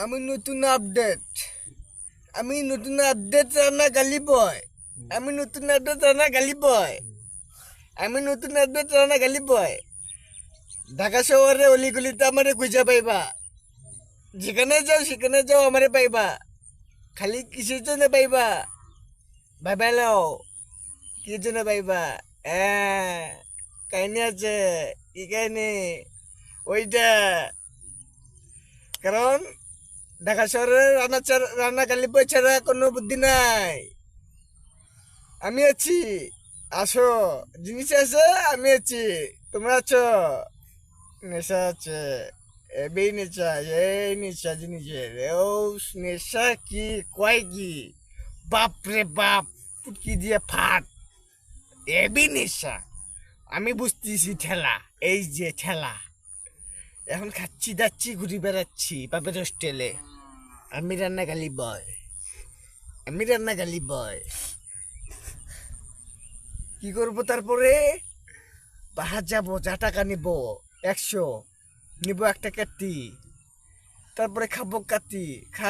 আমি নতুন আপডেট আমি নতুন আপডেট রান্না গালি বয়। আমি নতুন আপডেট রান্না গালি বয়। আমি নতুন আপডেট রান্না গালি বয়। ঢাকা শহরে অলিগলিতে আমারে খুঁজে পাইবা। যেখানে যাও, সেখানে যাও আমারে পাইবা। খালি কিসের জন্য পাইবা। ভাইবা লাও, কি জন্য পাইবা? হ্যাঁ কাহিনী আছে, কি কাহিনী? ওইটা। কারণ ঢাকা শহরে রান্না রান্না গালি বই ছাড়া কোনো বুদ্ধি নাই। আমি আছি। আসো, জিনিস আছে, আমি আছি। তোমরা আছো? নেশা আছে। এবি নেশা এই নেশা জিনিসের। ও নেশা কি, কয় কি? বাপ রে বাপ, পুটকি দিয়ে ফাট। এবি নেশা। আমি বুঝতেছি ঠেলা, এই যে ঠেলা। এখন খাচ্ছি দাচ্ছি ঘুরে বেড়াচ্ছি বাপের হোস্টেলে আমি রান্না গালি বয় আমি রান্না গালি বয় কি করব তারপরে? বাহার যাব, যা টাকা নিব, একশো। নিব একটা কাটি তারপরে খাব কাটি খা